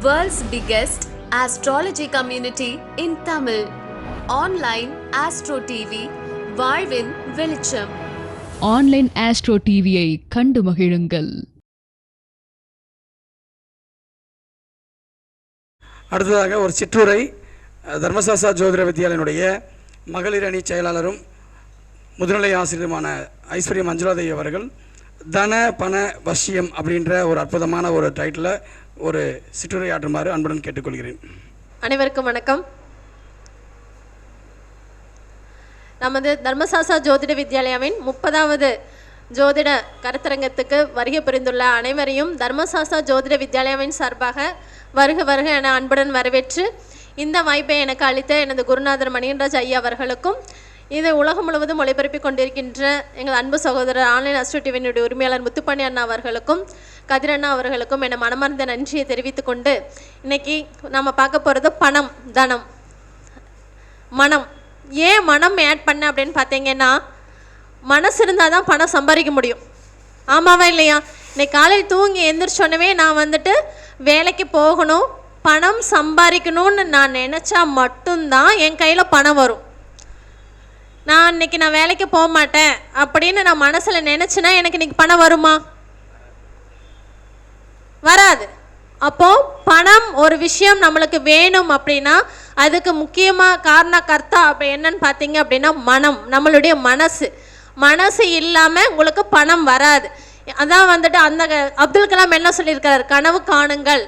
World's biggest astrology community in Tamil. Online Astro TV, வாழ்வின் வெளிச்சம் online astro டிவியை கண்டு மகிழுங்கள் அடுத்ததாக ஒரு சிற்றுரை அஹ், தர்மசாஸ்தா ஜோதிட வித்யாலயனுடைய மகளிர் அணி செயலாளரும் முதுநிலை ஆசிரியருமான ஐஸ்வர்யம் மஞ்சுளாதேவி அவர்கள் தன பண வசியம் அப்படின்ற ஒரு அற்புதமான ஒரு டைட்டில் ஒரு சிற்றுரையாற்றுமாறு அன்புடன் கேட்டுக்கொள்கிறேன். அனைவருக்கும் வணக்கம். நமது தர்மசாசா ஜோதிட வித்யாலயாவின் முப்பதாவது ஜோதிட கருத்தரங்கத்துக்கு வருகை புரிந்துள்ள அனைவரையும் தர்மசாஸ்தா ஜோதிட வித்யாலயாவின் சார்பாக வருக வருக என அன்புடன் வரவேற்று இந்த வாய்ப்பை எனக்கு அளித்த எனது குருநாதர் மணிகண்டராஜ் ஐயா அவர்களுக்கும் இதை உலகம் முழுவதும் ஒளிபரப்பிக் கொண்டிருக்கின்ற எங்கள் அன்பு சகோதரர் ஆன்லைன் அஸ்ட்ரோ டிவியினுடைய உரிமையாளர் முத்துப்பாண்டி அண்ணா அவர்களுக்கும் கதிர் அண்ணா அவர்களுக்கும் என மனமார்ந்த நன்றியை தெரிவித்துக் கொண்டு இன்னைக்கு நம்ம பார்க்க போகிறது பணம் தனம். மனம். ஏன் மனம் ஆட் பண்ண அப்படின்னு பார்த்தீங்கன்னா மனசு இருந்தால் தான் பணம் சம்பாதிக்க முடியும். ஆமாவா இல்லையா? இன்னைக்கு காலையில் தூங்கி எந்திரிச்சோன்னவே நான் வந்துட்டு வேலைக்கு போகணும் பணம் சம்பாதிக்கணும்னு நான் நினச்சா மட்டும்தான் என் கையில் பணம் வரும். நான் இன்னைக்கு நான் வேலைக்கு போக மாட்டேன் அப்படின்னு நான் மனசில் நினச்சினா எனக்கு இன்னைக்கு பணம் வருமா? வராது. அப்போ பணம் ஒரு விஷயம் நம்மளுக்கு வேணும் அப்படின்னா அதுக்கு முக்கியமாக காரண கர்த்தா அப்படி என்னன்னு பார்த்தீங்க அப்படின்னா மனம் நம்மளுடைய மனசு. மனசு இல்லாமல் உங்களுக்கு பணம் வராது. அதான் வந்துட்டு அந்த அப்துல் கலாம் என்ன சொல்லியிருக்கிறார்? கனவு காணுங்கள்.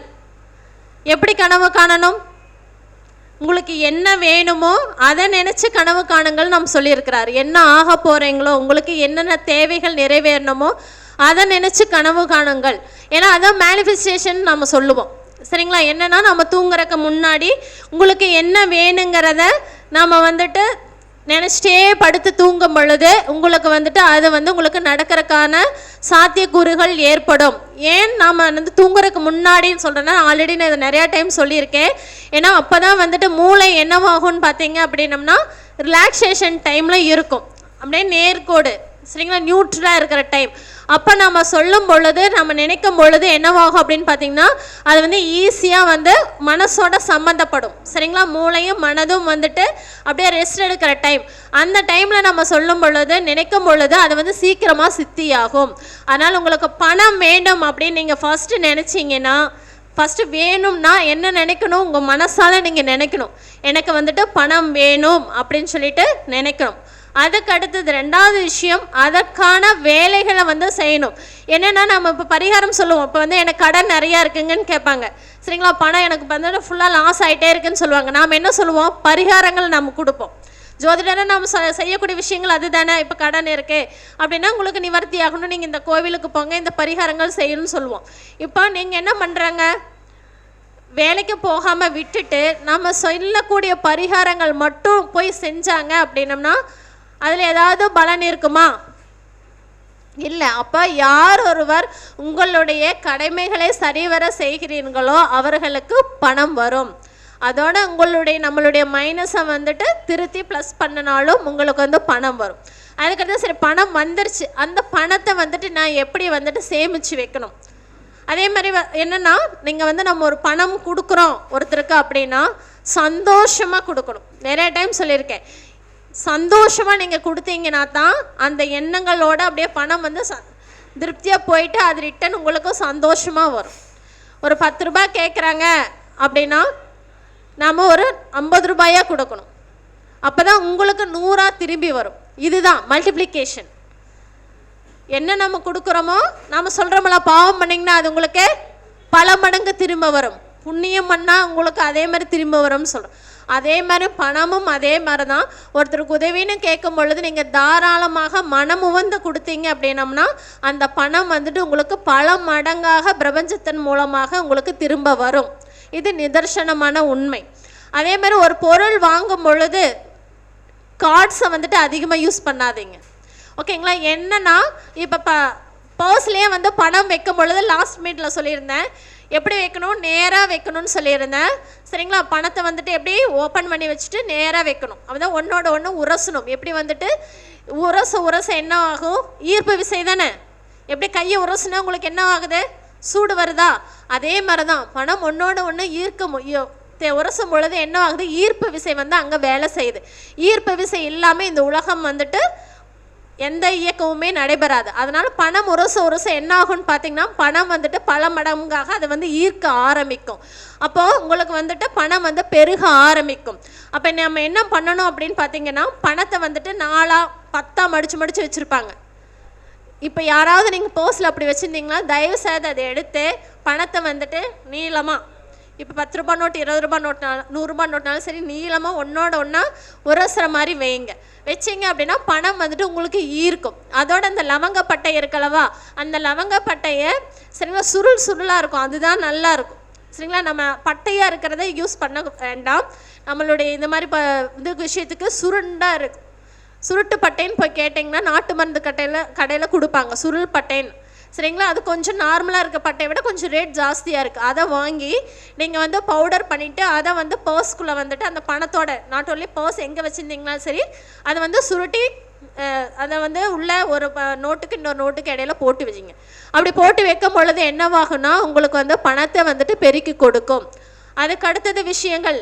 எப்படி கனவு காணணும்? உங்களுக்கு என்ன வேணுமோ அதை நினச்சி கனவு காணுங்கள் நாம் சொல்லியிருக்கிறார். என்ன ஆக போகிறீங்களோ உங்களுக்கு என்னென்ன தேவைகள் நிறைவேறணுமோ அதை நினச்சி கனவு காணுங்கள். ஏன்னா அதான் மேனிஃபெஸ்டேஷன் நம்ம சொல்லுவோம். சரிங்களா? என்னன்னா நம்ம தூங்குறக்கு முன்னாடி உங்களுக்கு என்ன வேணுங்கிறத நம்ம வந்துட்டு நினச்சிட்டே படுத்து தூங்கும் பொழுது உங்களுக்கு வந்துட்டு அது வந்து உங்களுக்கு நடக்கிறதுக்கான சாத்தியக்கூறுகள் ஏற்படும். ஏன் நாம் வந்து தூங்குறதுக்கு முன்னாடின்னு சொல்கிறேன்னா ஆல்ரெடி நான் இதை நிறையா டைம் சொல்லியிருக்கேன். ஏன்னா அப்போ தான் வந்துட்டு மூளை என்னவாகும்னு பார்த்தீங்க அப்படின்னம்னா ரிலாக்ஸேஷன் டைமில் இருக்கும். அப்படியே நேர்கோடு சரிங்களா? நியூட்ரலாக இருக்கிற டைம் அப்போ நம்ம சொல்லும் பொழுது நம்ம நினைக்கும் பொழுது என்னவாகும் அப்படின்னு பார்த்தீங்கன்னா அது வந்து ஈஸியாக வந்து மனசோட சம்மந்தப்படும் சரிங்களா? மூளையும் மனதும் வந்துட்டு அப்படியே ரெஸ்ட் எடுக்கிற டைம் அந்த டைமில் நம்ம சொல்லும் பொழுது நினைக்கும் பொழுது அது வந்து சீக்கிரமாக சித்தியாகும். அதனால் உங்களுக்கு பணம் வேண்டும் அப்படின்னு நீங்கள் ஃபஸ்ட்டு நினச்சிங்கன்னா ஃபஸ்ட்டு வேணும்னா என்ன நினைக்கணும்? உங்கள் மனசால் நீங்கள் நினைக்கணும். எனக்கு வந்துட்டு பணம் வேணும் அப்படின்னு சொல்லிட்டு நினைக்கணும். அதுக்கு அடுத்தது ரெண்டாவது விஷயம் அதற்கான வேலைகளை வந்து செய்யணும். என்னென்னா நம்ம இப்போ பரிகாரம் சொல்லுவோம். இப்போ வந்து எனக்கு கடன் நிறையா இருக்குங்கன்னு கேட்பாங்க. சரிங்களா? பணம் எனக்கு வந்து ஃபுல்லாக லாஸ் ஆகிட்டே இருக்குன்னு சொல்லுவாங்க. நாம் என்ன சொல்லுவோம்? பரிகாரங்கள் நம்ம கொடுப்போம். ஜோதிடரை நம்ம செய்யக்கூடிய விஷயங்கள் அதுதானே. இப்போ கடன் இருக்கு. அப்படின்னா உங்களுக்கு நிவர்த்தி ஆகணும். நீங்கள் இந்த கோவிலுக்கு போங்க. இந்த பரிகாரங்கள் செய்யணும்னு சொல்லுவோம். இப்போ நீங்கள் என்ன பண்ணுறாங்க வேலைக்கு போகாமல் விட்டுட்டு நம்ம சொல்லக்கூடிய பரிகாரங்கள் மட்டும் போய் செஞ்சாங்க அப்படின்னம்னா அதில் ஏதாவது பலன் இருக்குமா? இல்லை. அப்போ யார் ஒருவர் உங்களுடைய கடமைகளை சரிவர செய்கிறீர்களோ அவர்களுக்கு பணம் வரும். அதோட உங்களுடைய நம்மளுடைய மைனஸை வந்துட்டு திருத்தி ப்ளஸ் பண்ணினாலும் உங்களுக்கு வந்து பணம் வரும். அதுக்கடுத்து சரி பணம் வந்துருச்சு. அந்த பணத்தை வந்துட்டு நான் எப்படி வந்துட்டு சேமித்து வைக்கணும்? அதே மாதிரி என்னென்னா நீங்கள் வந்து நம்ம ஒரு பணம் கொடுக்குறோம் ஒருத்தருக்கு அப்படின்னா சந்தோஷமாக கொடுக்கணும். நிறைய டைம் சொல்லியிருக்கேன். சந்தோஷமாக நீங்கள் கொடுத்தீங்கன்னா தான் அந்த எண்ணங்களோட அப்படியே பணம் வந்து ச திருப்தியாக போயிட்டு அது ரிட்டன் உங்களுக்கும் சந்தோஷமாக வரும். ஒரு பத்து ரூபாய் கேட்குறாங்க அப்படின்னா நாம் ஒரு ஐம்பது ரூபாயாக கொடுக்கணும். அப்போ தான் உங்களுக்கு நூறாக திரும்பி வரும். இதுதான் மல்டிப்ளிகேஷன் என்ன நம்ம கொடுக்குறோமோ நம்ம சொல்கிறோம்ல பாவம் பண்ணிங்கன்னா அது உங்களுக்கு பல மடங்கு திரும்ப வரும். புண்ணியம் பண்ணால் உங்களுக்கு அதே மாதிரி திரும்ப வரும்னு சொல்கிறோம் அதே மாதிரி பணமும் அதே மாதிரி தான் ஒருத்தருக்கு உதவின்னு கேட்கும் பொழுது நீங்கள் தாராளமாக மனம் உவந்து கொடுத்தீங்க அப்படின்னம்னா அந்த பணம் வந்துட்டு உங்களுக்கு பல மடங்காக பிரபஞ்சத்தின் மூலமாக உங்களுக்கு திரும்ப வரும். இது நிதர்சனமான உண்மை. அதே மாதிரி ஒரு பொருள் வாங்கும் பொழுது கார்ட்ஸை வந்துட்டு அதிகமாக யூஸ் பண்ணாதீங்க. ஓகேங்களா? என்னன்னா இப்போ ப பர்ஸ்லேயே வந்து பணம் வைக்கும் பொழுது லாஸ்ட் மீட்டில் சொல்லியிருந்தேன். எப்படி வைக்கணும்? நேராக வைக்கணும்னு சொல்லியிருந்தேன். சரிங்களா? பணத்தை வந்துட்டு எப்படி? ஓப்பன் பண்ணி வச்சுட்டு நேராக வைக்கணும். அப்பதான் ஒன்றோட ஒன்று உரசணும். எப்படி வந்துட்டு? உரச உரச என்ன ஆகும்? ஈர்ப்பு விசை தானே. எப்படி கையை உரசுனா உங்களுக்கு என்ன ஆகுது? சூடு வருதா? அதே மாதிரி தான் பணம் ஒன்றோட ஒன்று ஈர்க்க முடியும் தே- உரசும் பொழுது என்ன ஆகுது? ஈர்ப்பு விசை வந்து அங்கே வேலை செய்யுது. ஈர்ப்பு விசை இல்லாமல் இந்த உலகம் வந்துட்டு எந்த இயக்கமுமே நடைபெறாது. அதனால் பணம் உரச உரச என்ன ஆகும்னு பார்த்தீங்கன்னா பணம் வந்துட்டு பல மடங்காக அதை வந்து ஈர்க்க ஆரம்பிக்கும். அப்போது உங்களுக்கு வந்துட்டு பணம் வந்து பெருக ஆரம்பிக்கும். அப்போ நம்ம என்ன பண்ணணும் அப்படின்னு பார்த்தீங்கன்னா பணத்தை வந்துட்டு நாலாக பத்தா மடித்து மடித்து வச்சுருப்பாங்க. இப்போ யாராவது நீங்கள் போஸ்டில் அப்படி வச்சுருந்தீங்கன்னா தயவு செய்து அதை எடுத்து பணத்தை வந்துட்டு நீளமாக இப்போ பத்து ரூபாய் நோட்டு இருபது ரூபாய் நோட்னாலும் நூறுரூபா நோட்னாலும் சரி நீளமாக ஒன்றோட ஒன்றா உரசுற மாதிரி வைங்க. வச்சிங்க அப்படின்னா பணம் வந்துட்டு உங்களுக்கு ஈர்க்கும். அதோட அந்த லவங்கப்பட்டை இருக்கலவா அந்த லவங்கப்பட்டையை சரிங்களா சுருள் சுருளாக இருக்கும். அதுதான் நல்லா இருக்கும். சரிங்களா நம்ம பட்டையாக இருக்கிறத யூஸ் பண்ண வேண்டாம். நம்மளுடைய இந்த மாதிரி ப இது விஷயத்துக்கு சுருண்டாக இருக்கும் சுருட்டு பட்டைன்னு போய் கேட்டிங்கன்னா நாட்டு மருந்து கட்டையில் கடையில் கொடுப்பாங்க. சுருள் பட்டைன்னு. சரிங்களா? அது கொஞ்சம் நார்மலாக இருக்க பட்டையை விட கொஞ்சம் ரேட் ஜாஸ்தியாக இருக்குது அதை வாங்கி நீங்கள் வந்து பவுடர் பண்ணிவிட்டு அதை வந்து பர்ஸ்குள்ளே வந்துட்டு அந்த பணத்தோட நாட் ஓன்லி பர்ஸ் எங்கே வச்சுருந்தீங்கனாலும் சரி அதை வந்து சுருட்டி அதை வந்து உள்ள ஒரு நோட்டுக்கு இன்னொரு நோட்டுக்கு இடையில போட்டு வச்சிங்க. அப்படி போட்டு வைக்கும் பொழுது என்னவாகும்னா உங்களுக்கு வந்து பணத்தை வந்துட்டு பெருக்கி கொடுக்கும். அதுக்கு அடுத்தது விஷயங்கள்.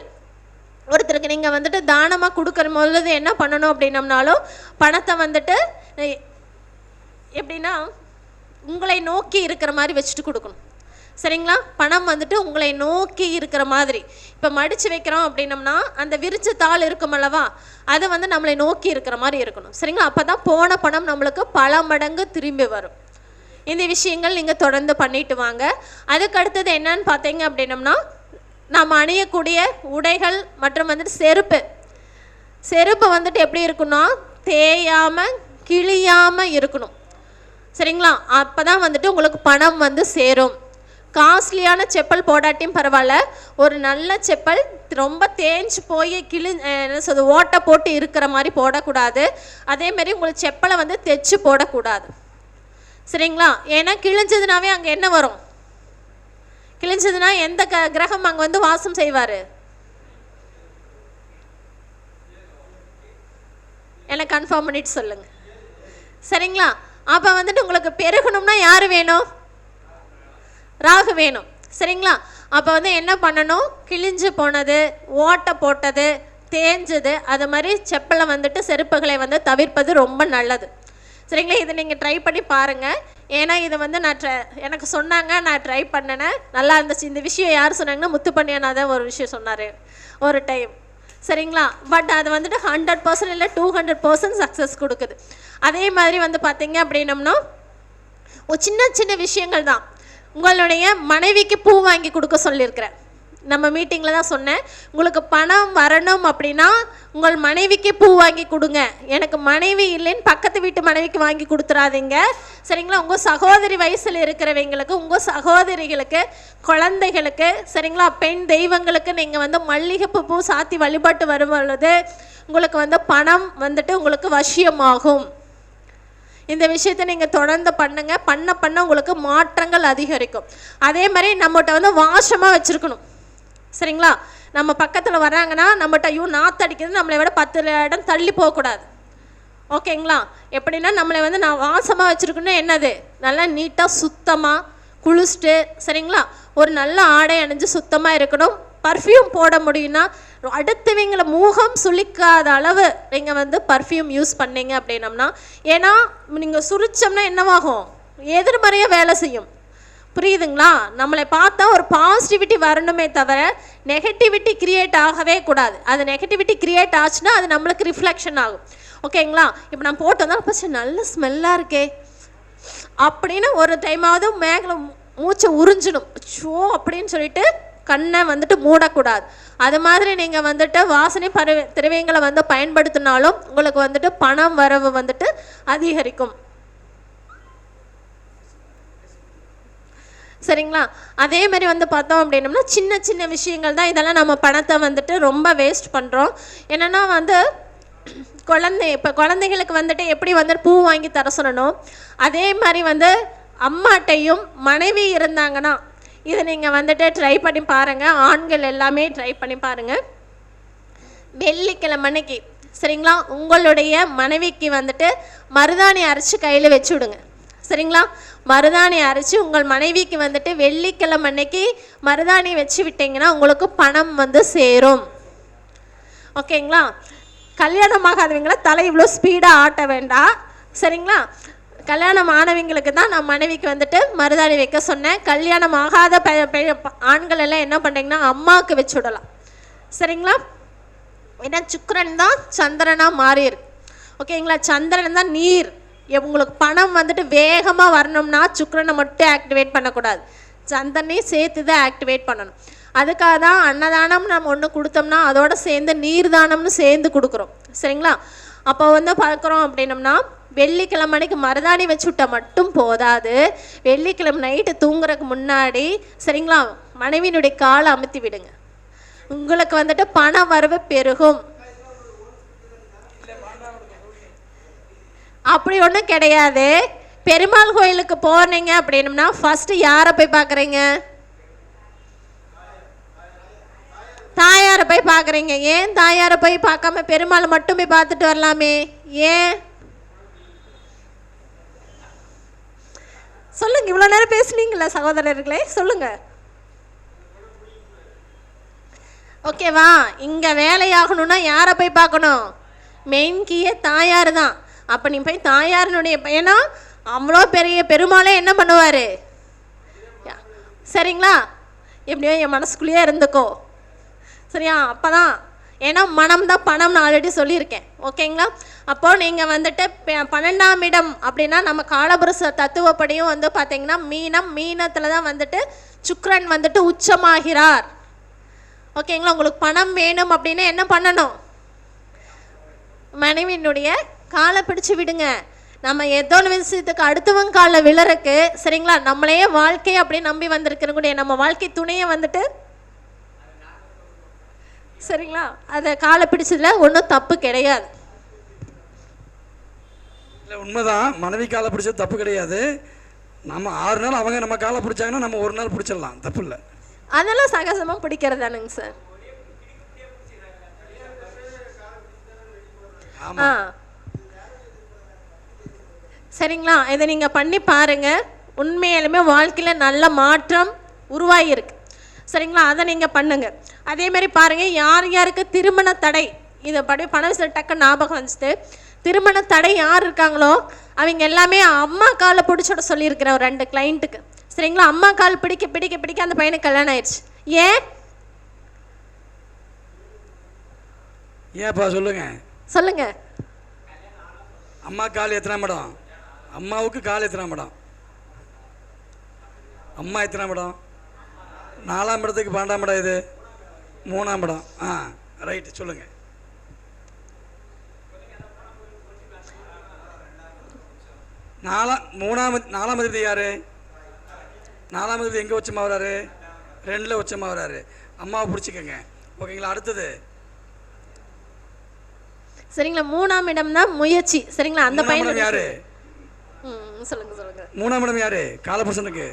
ஒருத்தருக்கு நீங்கள் வந்துட்டு தானமாக கொடுக்குற பொழுது என்ன பண்ணணும் அப்படின்னம்னாலும் பணத்தை வந்துட்டு எப்படின்னா உங்களை நோக்கி இருக்கிற மாதிரி வச்சுட்டு கொடுக்கணும். சரிங்களா? பணம் வந்துட்டு உங்களை நோக்கி இருக்கிற மாதிரி. இப்போ மடித்து வைக்கிறோம் அப்படின்னம்னா அந்த விரிச்ச தாள் இருக்கும் அல்லவா? அது வந்து நம்மளை நோக்கி இருக்கிற மாதிரி இருக்கணும். சரிங்களா? அப்போ தான் போன பணம் நம்மளுக்கு பல மடங்கு திரும்பி வரும். இந்த விஷயங்கள் நீங்கள் தொடர்ந்து பண்ணிட்டு வாங்க. அதுக்கு அடுத்தது என்னன்னு பார்த்தீங்க அப்படின்னம்னா நாம் அணியக்கூடிய உடைகள் மற்றும் வந்துட்டு செருப்பு. செருப்பு வந்துட்டு எப்படி இருக்குன்னா தேயாமல் கிழியாமல் இருக்கணும். சரிங்களா? அப்போ தான் வந்துட்டு உங்களுக்கு பணம் வந்து சேரும். காஸ்ட்லியான செப்பல் போடாட்டியும் பரவாயில்ல. ஒரு நல்ல செப்பல் ரொம்ப தேஞ்சு போய் கிளி என்ன சொல்றது ஓட்டை போட்டு இருக்கிற மாதிரி போடக்கூடாது. அதேமாரி உங்களுக்கு செப்பலை வந்து தைச்சு போடக்கூடாது. சரிங்களா? ஏன்னா கிழிஞ்சதுனாவே அங்கே என்ன வரும்? கிழிஞ்சதுன்னா எந்த க கிரகம் அங்கே வந்து வாசம் செய்வார்? எனக்கு கன்ஃபார்ம் பண்ணிட்டு சொல்லுங்க. சரிங்களா? அப்போ வந்துட்டு உங்களுக்கு பெருகணும்னா யார் வேணும்? ராகு வேணும். சரிங்களா? அப்போ வந்து என்ன பண்ணணும்? கிழிஞ்சு போனது ஓட்டை போட்டது தேஞ்சது அது மாதிரி செப்பலை வந்துட்டு செருப்புகளை வந்து தவிர்ப்பது ரொம்ப நல்லது. சரிங்களா? இதை நீங்கள் ட்ரை பண்ணி பாருங்கள் ஏன்னா இதை வந்து நான் ட்ரை எனக்கு சொன்னாங்க நான் ட்ரை பண்ணினேன் நல்லா இருந்துச்சு. இந்த விஷயம் யார் சொன்னாங்கன்னா முத்துப்பண்ணியனா தான் ஒரு விஷயம் சொன்னார். ஒரு டைம் சரிங்களா? பட் அது வந்துட்டு ஹண்ட்ரட் பர்சன்ட் இல்லை டூ ஹண்ட்ரட் பர்சன்ட் சக்ஸஸ் கொடுக்குது. அதே மாதிரி வந்து பார்த்தீங்க அப்படின்னம்னா ஒரு சின்ன சின்ன விஷயங்கள் தான். உங்களுடைய மனைவிக்கு பூ வாங்கி கொடுக்க சொல்லியிருக்கிறேன். நம்ம மீட்டிங்கில் தான் சொன்னேன். உங்களுக்கு பணம் வரணும் அப்படின்னா உங்கள் மனைவிக்கு பூ வாங்கி கொடுங்க. எனக்கு மனைவி இல்லைன்னு பக்கத்து வீட்டு மனைவிக்கு வாங்கி கொடுத்துறாதீங்க. சரிங்களா? உங்கள் சகோதரி வயசில் இருக்கிறவங்களுக்கு உங்கள் சகோதரிகளுக்கு குழந்தைகளுக்கு சரிங்களா? பெண் தெய்வங்களுக்கு நீங்கள் வந்து மல்லிகைப்பூ பூ சாத்தி வழிபாட்டு வரும் பொழுது உங்களுக்கு வந்து பணம் வந்துட்டு உங்களுக்கு வசியமாகும். இந்த விஷயத்தை நீங்கள் தொடர்ந்து பண்ணுங்க. பண்ண பண்ண உங்களுக்கு மாற்றங்கள் அதிகரிக்கும். அதே மாதிரி நம்மகிட்ட வந்து வாசமாக வச்சுருக்கணும். சரிங்களா? நம்ம பக்கத்தில் வராங்கன்னா நம்மகிட்ட ஐயோ நாத்தடிக்கிறது நம்மளை விட பத்து இடம் தள்ளி போகக்கூடாது. ஓகேங்களா? எப்படின்னா நம்மளை வந்து நான் வாசமாக வச்சுருக்குன்னா என்னது? நல்லா நீட்டாக சுத்தமாக குளிச்சுட்டு சரிங்களா? ஒரு நல்ல ஆடை அணிஞ்சு சுத்தமாக இருக்கணும். பர்ஃப்யூம் போட முடியும்னா அடுத்தவங்களை முகம் சுளிக்காத அளவு நீங்கள் வந்து பர்ஃப்யூம் யூஸ் பண்ணீங்க அப்படின்னம்னா ஏன்னா நீங்கள் சுரிச்சோம்னா என்னவாகும்? எதிர்மறையாக வேலை செய்யும். புரியுதுங்களா? நம்மளை பார்த்தா ஒரு பாசிட்டிவிட்டி வரணுமே தவிர நெகட்டிவிட்டி கிரியேட் ஆகவே கூடாது. அது நெகட்டிவிட்டி கிரியேட் ஆச்சுன்னா அது நம்மளுக்கு ரிஃப்ளெக்ஷன் ஆகும். ஓகேங்களா? இப்போ நான் போட்டு வந்தாலும் ஃபஸ்ட்டு நல்ல ஸ்மெல்லாக இருக்கே. அப்படின்னு ஒரு டைமாவது மேகலை மூச்சை உறிஞ்சிடும். ஷோ அப்படின்னு சொல்லிட்டு கண்ணை வந்துட்டு மூடக்கூடாது. அது மாதிரி நீங்கள் வந்துட்டு வாசனை பரு திரவியங்களை வந்து பயன்படுத்தினாலும் உங்களுக்கு வந்துட்டு பணம் வரவு வந்துட்டு அதிகரிக்கும். சரிங்களா? அதே மாதிரி வந்து பார்த்தோம் அப்படின்னம்னா சின்ன சின்ன விஷயங்கள் தான் இதெல்லாம் நம்ம பணத்தை வந்துட்டு ரொம்ப வேஸ்ட் பண்ணுறோம் என்னென்னா வந்து குழந்தை இப்போ குழந்தைகளுக்கு வந்துட்டு எப்படி வந்துட்டு பூ வாங்கி தர சொல்லணும்? அதே மாதிரி வந்து அம்மாட்டையும் மனைவி இருந்தாங்கன்னா இதை நீங்கள் வந்துட்டு ட்ரை பண்ணி பாருங்கள் ஆண்கள் எல்லாமே ட்ரை பண்ணி பாருங்கள் வெள்ளிக்கிழமைக்கு சரிங்களா? உங்களுடைய மனைவிக்கு வந்துட்டு மருதாணி அரைச்சி கையில் வச்சு விடுங்க. சரிங்களா? மருதாணி அரைச்சி உங்கள் மனைவிக்கு வந்துட்டு வெள்ளிக்கிழமை அன்னைக்கு மருதாணி வச்சு விட்டீங்கன்னா உங்களுக்கு பணம் வந்து சேரும். ஓகேங்களா? கல்யாணம் ஆகாதவங்கள தலை இவ்வளோ ஸ்பீடாக ஆட்ட வேண்டாம். சரிங்களா? கல்யாணம் ஆனவங்களுக்கு தான் நான் மனைவிக்கு வந்துட்டு மருதாணி வைக்க சொன்னேன். கல்யாணம் ஆகாத பெ பெ- ஆண்கள் எல்லாம் என்ன பண்ணுறீங்கன்னா அம்மாவுக்கு வச்சு விடலாம். சரிங்களா? ஏன்னா சுக்கரன் தான் சந்திரனாக மாறி ஓகேங்களா? சந்திரன் தான் நீர். உங்களுக்கு பணம் வந்துட்டு வேகமாக வரணும்னா சுக்கரனை மட்டும் ஆக்டிவேட் பண்ணக்கூடாது. சந்திரனையும் சேர்த்து தான் ஆக்டிவேட் பண்ணணும். அதுக்காக தான் அன்னதானம் நம்ம ஒன்று கொடுத்தோம்னா அதோட சேர்ந்து நீர் தானம்னு சேர்ந்து கொடுக்குறோம். சரிங்களா? அப்போ வந்து பார்க்குறோம் அப்படின்னம்னா வெள்ளிக்கிழமை அன்னைக்கு மருதாணி வச்சு விட்டா மட்டும் போதாது. வெள்ளிக்கிழமை நைட்டு தூங்குறதுக்கு முன்னாடி சரிங்களா? மனைவியினுடைய காலை அமுத்தி விடுங்க. உங்களுக்கு வந்துட்டு பண வரவு பெருகும். அப்படி ஒன்றும் கிடையாது. பெருமாள் கோயிலுக்கு போனீங்க அப்படின்னம்னா ஃபஸ்ட்டு யாரை போய் பார்க்குறீங்க? தாயாரை போய் பார்க்குறீங்க. ஏன் தாயாரை போய் பார்க்காம பெருமாளை மட்டும் போய் பார்த்துட்டு வரலாமே? ஏன்? சொல்லுங்க இவ்வளோ நேரம் பேசுனீங்களா சகோதரர்களே சொல்லுங்க. ஓகேவா? இங்கே வேலையாகணும்னா யாரை போய் பார்க்கணும்? மெயின் கீயே தாயார் தான். அப்போ நீ போய் தாயாரினுடைய ஏன்னா அவ்வளோ பெரிய பெருமாளே என்ன பண்ணுவார்? சரிங்களா? எப்படியோ என் மனசுக்குள்ளேயே இருந்துக்கோ. சரியா? அப்போ தான் ஏன்னா மனம் தான் பணம்னு ஆல்ரெடி சொல்லியிருக்கேன். ஓகேங்களா? அப்போ நீங்கள் வந்துட்டு பன்னெண்டாம் இடம் அப்படின்னா நம்ம காலபுருஷ தத்துவப்படியும் வந்து பார்த்தீங்கன்னா மீனம் மீனத்தில் தான் வந்துட்டு சுக்ரன் வந்துட்டு உச்சமாகிறார். ஓகேங்களா? உங்களுக்கு பணம் வேணும் அப்படின்னு என்ன பண்ணணும்? மனைவியினுடைய காலை பிடிச்சு விடுங்க. நம்ம ஏதோ ஒரு விஷயத்துக்கு அடுத்தவங்க காலில் விழறக்கு சரிங்களா? நம்மளையே வாழ்க்கை அப்படின்னு நம்பி வந்திருக்கிறக்கூடிய நம்ம வாழ்க்கை துணையை வந்துட்டு சரிங்களா? அதை காலை பிடிச்சதுல ஒன்றும் தப்பு கிடையாது. இல்லை உண்மைதான். மனைவி காலை பிடிச்சது தப்பு கிடையாது. நம்ம ஆறு நாள் அவங்க நம்ம காலை பிடிச்சாங்கன்னா நம்ம ஒரு நாள் பிடிச்சிடலாம். தப்பு இல்லை. அதெல்லாம் சகஜமாக பிடிக்கிறதானுங்க சார். ஆ. சரிங்களா? இதை நீங்கள் பண்ணி பாருங்க. உண்மையாலுமே வாழ்க்கையில் நல்ல மாற்றம் உருவாகியிருக்கு. சரிங்களா? அதை நீங்கள் பண்ணுங்க. அதே மாதிரி பாருங்க யார் யாருக்கு திருமண தடை? இதை படி பணம் சில டக்கு ஞாபகம் வந்துச்சு. திருமண தடை யார் இருக்காங்களோ அவங்க எல்லாமே அம்மா காலை பிடிச்சோட சொல்லியிருக்கிறேன் ஒரு ரெண்டு கிளைண்ட்டுக்கு சரிங்களா? அம்மா கால் பிடிக்க பிடிக்க பிடிக்க அந்த பையனுக்கு கல்யாணம் ஆயிடுச்சு ஏன்? ஏன்ப்பா சொல்லுங்க? சொல்லுங்க. அம்மா கால் எத்தனாம் இடம் அம்மாவுக்கு கால் எத்தனாம் இடம் அம்மா எத்தனாம் இடம் நாலாம் இடத்துக்கு பன்னெண்டாம் இடம் இது. மூணாம் இடம். ஆ ரைட்டு சொல்லுங்க. நாலாம் மூணாம் நாலாம் அதிபதி யாரு? நாலாம் அதிபதி எங்கே உச்சமாக வராரு? ரெண்டில் உச்சமாக வராரு. அம்மாவை பிடிச்சிக்கோங்க. ஓகேங்களா அடுத்தது. சரிங்களா மூணாம் இடம் தான் முயற்சி. சரிங்களா அந்த பையன் யாரு? சொல்லுங்க சொல்லுங்க. மூணாம் இடம் யாரு? காலபுருஷனுக்கு.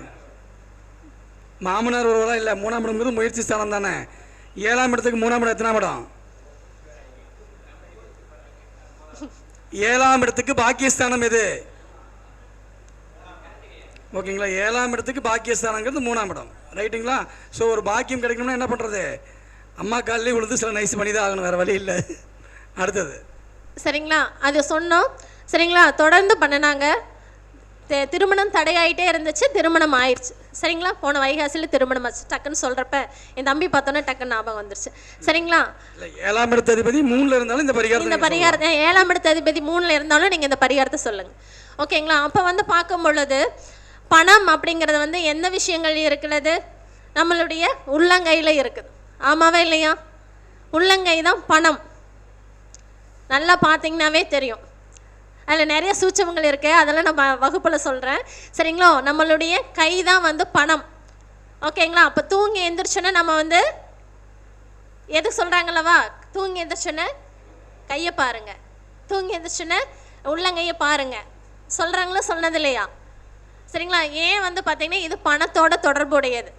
மாமனார் ஒருவரா இல்லை மூணாம் இடம்ங்கிறது முயற்சி ஸ்தானம் தானே. ஏழாம் இடத்துக்கு மூணாம் இடம் எத்தனாம் இடம்? ஏழாம் இடத்துக்கு பாக்கியஸ்தானம் எது? ஓகேங்களா ஏழாம் இடத்துக்கு பாக்கியஸ்தானங்கிறது மூணாம் இடம். ரைட்டுங்களா? ஸோ ஒரு பாக்கியம் கிடைக்கணும்னா என்ன பண்ணுறது அம்மா காலிலே விழுந்து சில நைஸ் பண்ணி தான் ஆகணும் வேறு வழி இல்லை. அடுத்தது. சரிங்களா அது சொன்னோம். சரிங்களா தொடர்ந்து பண்ணினாங்க. திருமணம் தடையாயிட்டே இருந்துச்சு திருமணம் ஆயிடுச்சு சரிங்களா? போன வைகாசியில் திருமணம் ஆச்சு. டக்குன்னு சொல்கிறப்ப என் தம்பி பார்த்தோன்னே டக்குன்னு ஞாபகம் வந்துருச்சு. சரிங்களா? ஏழாம் இடத்து அதிபதி மூணில் இருந்தாலும் இந்த பரிகாரத்தை இந்த. பரிகாரத்தை ஏழாம் இடத்து அதிபதி மூணில் இருந்தாலும் நீங்கள் இந்த பரிகாரத்தை சொல்லுங்கள் ஓகேங்களா? அப்போ வந்து பார்க்கும் பொழுது பணம் அப்படிங்கிறது வந்து எந்த விஷயங்கள் இருக்கிறது? நம்மளுடைய உள்ளங்கையில் இருக்குது. ஆமாவே இல்லையா? உள்ளங்கை தான் பணம். நல்லா பார்த்தீங்கன்னாவே தெரியும். அதில் நிறைய சூட்சமங்கள் இருக்கு. அதெல்லாம் நம்ம வகுப்பில் சொல்கிறேன் சரிங்களா? நம்மளுடைய கை தான் வந்து பணம். ஓகேங்களா? அப்போ தூங்கி எந்திரிச்சோன்னா நம்ம வந்து எது சொல்கிறாங்களவா தூங்கி எந்திரிச்சோன்னே கையை பாருங்க. தூங்கி எந்திரிச்சோன்னே உள்ளங்கையை பாருங்க. சொல்கிறாங்களோ சொன்னது இல்லையா? சரிங்களா? ஏன் வந்து பார்த்தீங்கன்னா இது பணத்தோட தொடர்புடையது.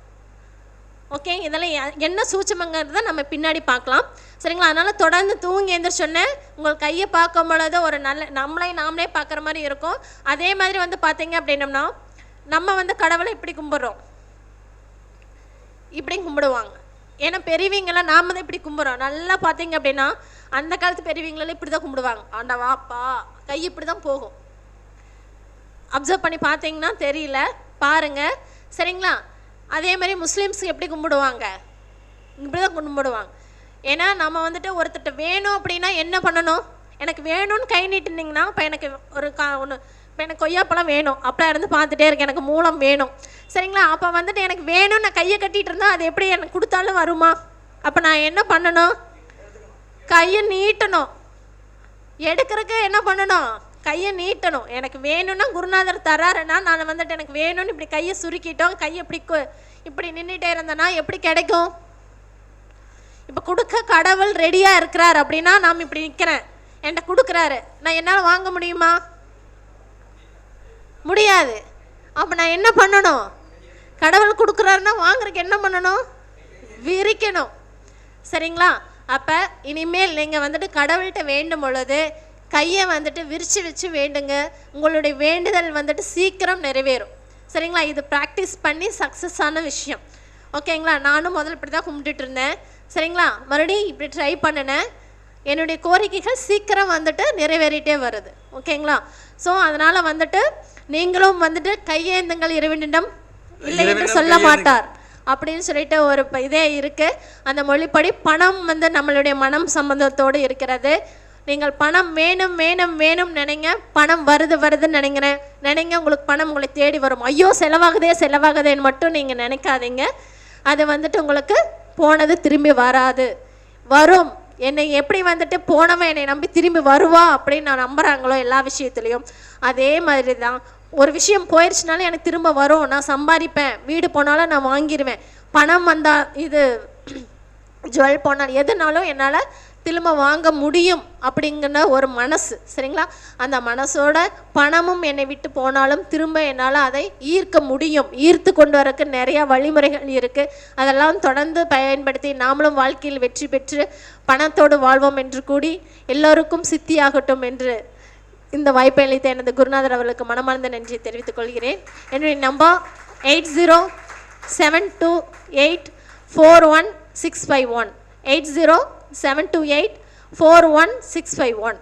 ஓகே? இதெல்லாம் எ- என்ன சூட்சமங்கிறத நம்ம பின்னாடி பார்க்கலாம். சரிங்களா? அதனால் தொடர்ந்து தூங்கி எந்திரிச்சோன்னே உங்கள் கையை பார்க்கும் பொழுது ஒரு நல்ல நம்மளே நாமளே பார்க்குற மாதிரி இருக்கும். அதே மாதிரி வந்து பார்த்தீங்க அப்படின்னம்னா நம்ம வந்து கடவுளை இப்படி கும்பிட்றோம். இப்படி கும்பிடுவாங்க. ஏன்னா பெரியவங்களாம் நாம தான் இப்படி கும்பிட்றோம். நல்லா பார்த்தீங்க அப்படின்னா அந்த காலத்து பெரியவங்களெல்லாம் இப்படி தான் கும்பிடுவாங்க ஆண்டவாப்பா கை இப்படி தான் போகும். அப்சர்வ் பண்ணி பார்த்தீங்கன்னா தெரியல. பாருங்க. சரிங்களா? அதே மாதிரி முஸ்லீம்ஸ் எப்படி கும்பிடுவாங்க? இப்படி தான் கும்பிடுவாங்க. ஏன்னா நம்ம வந்துட்டு ஒருத்தர்கிட்ட வேணும் அப்படின்னா என்ன பண்ணணும்? எனக்கு வேணும்னு கை நீட்டினீங்கன்னா இப்போ எனக்கு ஒரு கா ஒன்று இப்போ எனக்கு கொய்யாப்பழம் வேணும். அப்படியே இருந்து பார்த்துட்டே இருக்கு எனக்கு மூலம் வேணும். சரிங்களா? அப்போ வந்துட்டு எனக்கு வேணும்னு நான் கையை கட்டிட்டு இருந்தால் அது எப்படி எனக்கு கொடுத்தாலும் வருமா? அப்போ நான் என்ன பண்ணணும்? கையை நீட்டணும். எடுக்கிறதுக்கு என்ன பண்ணணும்? கையை நீட்டணும். எனக்கு வேணும்னா குருநாதர் தராருன்னா நான் வந்துட்டு எனக்கு வேணும்னு இப்படி கையை சுருக்கிட்டோம். கையை இப்படி இப்படி நின்றுட்டே இருந்தேன்னா எப்படி கிடைக்கும்? இப்போ கொடுக்க கடவுள் ரெடியாக இருக்கிறார் அப்படின்னா நாம் இப்படி நிற்கிறேன் என்கிட்ட கொடுக்குறாரு. நான் என்னால் வாங்க முடியுமா? முடியாது. அப்போ நான் என்ன பண்ணணும்? கடவுள் கொடுக்குறாருன்னா வாங்குறதுக்கு என்ன பண்ணணும்? விரிக்கணும். சரிங்களா? அப்போ இனிமேல் நீங்கள் வந்துட்டு கடவுள்கிட்ட வேண்டும் பொழுது கையை வந்துட்டு விரித்து வச்சு வேண்டுங்க. உங்களுடைய வேண்டுதல் வந்துட்டு சீக்கிரம் நிறைவேறும். சரிங்களா? இது ப்ராக்டிஸ் பண்ணி சக்ஸஸ் ஆன விஷயம். ஓகேங்களா நானும் முதல்ல இப்படி தான் கும்பிட்டுட்டு இருந்தேன். சரிங்களா? மறுபடியும் இப்படி ட்ரை பண்ணினேன் என்னுடைய கோரிக்கைகள் சீக்கிரம் வந்துட்டு நிறைவேறிட்டே வருது. ஓகேங்களா? ஸோ அதனால் வந்துட்டு நீங்களும் வந்துட்டு கையேந்துங்கள் இறைவனிடம். இல்லை என்று சொல்ல. மாட்டார். அப்படின்னு சொல்லிட்டு ஒரு இதே இருக்கு. அந்த மொழிப்படி பணம் வந்து நம்மளுடைய மனம் சம்பந்தத்தோடு இருக்கிறது. நீங்கள் பணம் வேணும் வேணும் வேணும் நினைங்க. பணம் வருது வருதுன்னு நினைக்கிறேன் நினைங்க உங்களுக்கு பணம் உங்களை தேடி வரும். ஐயோ செலவாகுதே செலவாகுதேன்னு மட்டும் நீங்கள் நினைக்காதீங்க. அது வந்துட்டு உங்களுக்கு போனது திரும்பி வராது. வரும். என்னை எப்படி வந்துட்டு போனவன் என்னை நம்பி திரும்பி வருவா அப்படின்னு நான் நம்புகிறாங்களோ எல்லா விஷயத்துலையும். அதே மாதிரி தான் ஒரு விஷயம் போயிடுச்சுனாலும் எனக்கு திரும்ப வரும். நான் சம்பாதிப்பேன். வீடு போனாலும் நான் வாங்கிடுவேன் பணம் வந்தால் இது ஜுவல் போனால் எதுனாலும் என்னால் திரும்ப வாங்க முடியும் அப்படிங்கிற ஒரு மனசு சரிங்களா? அந்த மனசோட பணமும் என்னை விட்டு போனாலும் திரும்ப என்னால் அதை ஈர்க்க முடியும். ஈர்த்து கொண்டு வரக்கு நிறையா வழிமுறைகள் இருக்குது அதெல்லாம் தொடர்ந்து பயன்படுத்தி நாமளும் வாழ்க்கையில் வெற்றி பெற்று பணத்தோடு வாழ்வோம் என்று கூடி எல்லோருக்கும் சித்தியாகட்டும் என்று இந்த வாய்ப்பை அளித்த எனது குருநாதர் அவர்களுக்கு மனமார்ந்த நன்றியை தெரிவித்துக் கொள்கிறேன். என்னுடைய number eight zero seven two eight four one six five one. Eight zero seven two eight four one six five one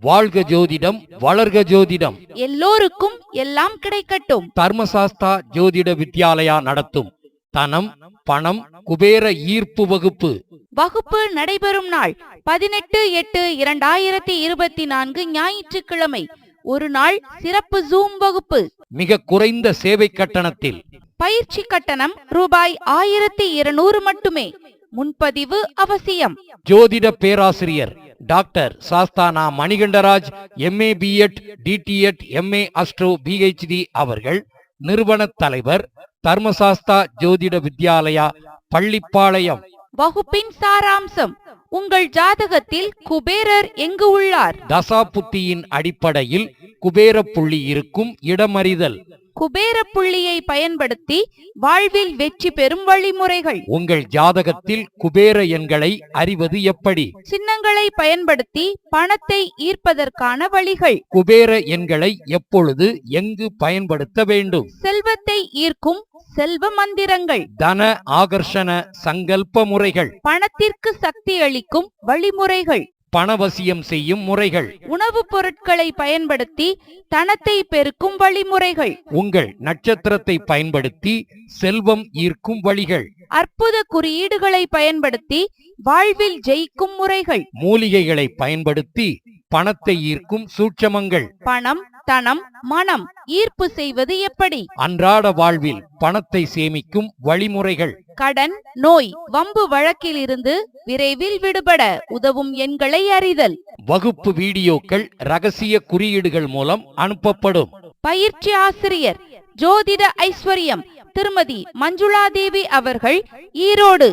வாழ்க ஜோதிடம் வளர்க ஜோதிடம். எல்லோருக்கும் எல்லாம் கிடைக்கட்டும். தர்மசாஸ்தா ஜோதிட வித்யாலயா நடத்தும். தனம் பணம் குபேர ஈர்ப்பு வகுப்பு. வகுப்பு நடைபெறும் நாள் பதினெட்டு எட்டு இரண்டாயிரத்தி இருபத்தி நான்கு ஞாயிற்றுக்கிழமை. ஒரு நாள் சிறப்பு ஜூம் வகுப்பு. மிக குறைந்த சேவை கட்டணத்தில். பயிற்சி கட்டணம் ரூபாய் ஆயிரத்தி இருநூறு மட்டுமே. முன்பதிவு அவசியம். ஜோதிட பேராசிரியர் doctor Sasthana Manikandaraj MA BEd DTEd MA astro PhD அவர்கள் நிறுவன தலைவர் தர்மசாஸ்தா ஜோதிட வித்யாலயா பள்ளிப்பாளையம். வகுப்பின் சாராம்சம். உங்கள் ஜாதகத்தில் குபேரர் எங்கு உள்ளார்? தசாபுத்தியின் அடிப்படையில் குபேர புள்ளி இருக்கும் இடமறிதல். குபேர புள்ளியை பயன்படுத்தி வாழ்வில் வெற்றி பெறும் வழிமுறைகள். உங்கள் ஜாதகத்தில் குபேர எண்களை அறிவது எப்படி? சின்னங்களை பயன்படுத்தி பணத்தை ஈர்ப்பதற்கான வழிகள். குபேர எண்களை எப்பொழுது எங்கு பயன்படுத்த வேண்டும்? செல்வத்தை ஈர்க்கும் செல்வ மந்திரங்கள். தன ஆகர்ஷண சங்கல்ப முறைகள். பணத்திற்கு சக்தி அளிக்கும் வழிமுறைகள். பணவசியம் செய்யும் முறைகள். உணவுப் பொருட்களை பயன்படுத்தி தனத்தை பெருக்கும் வழிமுறைகள். உங்கள் நட்சத்திரத்தை பயன்படுத்தி செல்வம் ஈர்க்கும் வழிகள். அற்புத குறியீடுகளை பயன்படுத்தி வாழ்வில் ஜெயிக்கும் முறைகள். மூலிகைகளை பயன்படுத்தி பணத்தை ஈர்க்கும் சூட்சமங்கள். பணம் தனம் மனம் ஈர்ப்பு செய்வது எப்படி? அன்றாட வாழ்வில் பணத்தை சேமிக்கும் வழிமுறைகள். கடன் நோய் வம்பு வழக்கிலிருந்து விரைவில் விடுபட உதவும் எண்களை அறிதல். வகுப்பு வீடியோக்கள் ரகசிய குறியீடுகள் மூலம் அனுப்பப்படும். பயிற்சி ஆசிரியர் ஜோதிட ஐஸ்வர்யம் திருமதி மஞ்சுளா தேவி அவர்கள் ஈரோடு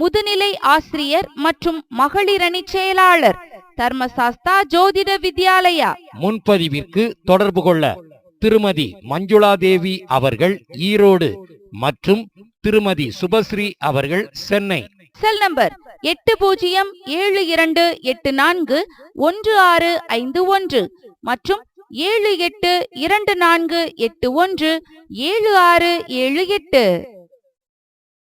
முதுநிலை ஆசிரியர் மற்றும் மகளிரணி செயலாளர். தர்மசாஸ்தா ஜோதிட வித்யாலயா. முன்பதிவிற்கு தொடர்பு கொள்ள திருமதி மஞ்சுளா தேவி அவர்கள் ஈரோடு மற்றும் திருமதி சுபஸ்ரீ அவர்கள் சென்னை. செல் நம்பர் எட்டு பூஜ்ஜியம் ஏழு இரண்டு எட்டு நான்கு ஒன்று ஆறு ஐந்து ஒன்று மற்றும் ஏழு எட்டு இரண்டு நான்கு எட்டு ஒன்று ஏழு ஆறு ஏழு எட்டு.